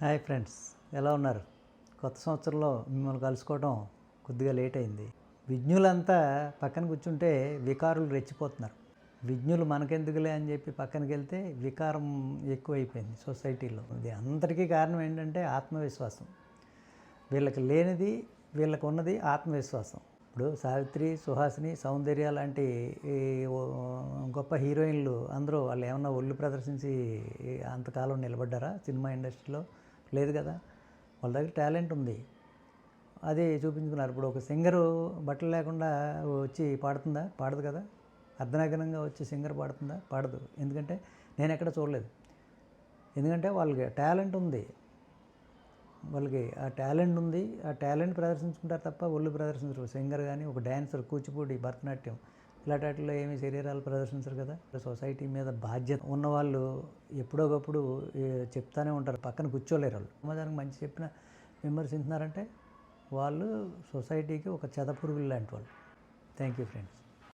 Hi friends ఎలా ఉన్నారు? కొత్త సంవత్సరంలో మిమ్మల్ని కలుసుకోవడం కొద్దిగా లేట్ అయింది. విజ్ఞులంతా పక్కన కూర్చుంటే వికారులు రెచ్చిపోతున్నారు. విజ్ఞులు మనకెందుకులే అని చెప్పి పక్కనకి వెళ్తే వికారం ఎక్కువైపోయింది సొసైటీలో. ఇది అందరికీ కారణం ఏంటంటే ఆత్మవిశ్వాసం. వీళ్ళకి లేనిది వీళ్ళకు ఉన్నది ఆత్మవిశ్వాసం. ఇప్పుడు సావిత్రి సుహాసిని సౌందర్య లాంటి ఈ గొప్ప హీరోయిన్లు అందరూ వాళ్ళు ఏమన్నా ఒళ్ళు ప్రదర్శించి అంతకాలం నిలబడ్డారా సినిమా ఇండస్ట్రీలో? లేదు కదా. వాళ్ళ దగ్గర టాలెంట్ ఉంది. అది చూపించుకున్నారు. ఇప్పుడు ఒక సింగరు బట్టలు లేకుండా వచ్చి పాడుతుందా? పాడదు కదా. అర్ధనగ్నంగా వచ్చి సింగర్ పాడుతుందా? పాడదు. ఎందుకంటే నేను ఎక్కడ చూడలేదు. ఎందుకంటే వాళ్ళకి టాలెంట్ ఉంది. వాళ్ళకి ఆ టాలెంట్ ఉంది. ఆ టాలెంట్ ప్రదర్శించుకుంటారు తప్ప ఒళ్ళు ప్రదర్శించరు. సింగర్ కానీ ఒక డ్యాన్సర్ కూచిపూడి భరతనాట్యం ఇలాంటి వాటిలో ఏమీ శరీరాలు ప్రదర్శించరు కదా. సొసైటీ మీద బాధ్యత ఉన్నవాళ్ళు ఎప్పుడోకప్పుడు చెప్తానే ఉంటారు. పక్కన కూర్చోలేరు వాళ్ళు. సమాజానికి మంచి చెప్పిన విమర్శించినారంటే వాళ్ళు సొసైటీకి ఒక చెదపురుగులు లాంటి వాళ్ళు. Thank you friends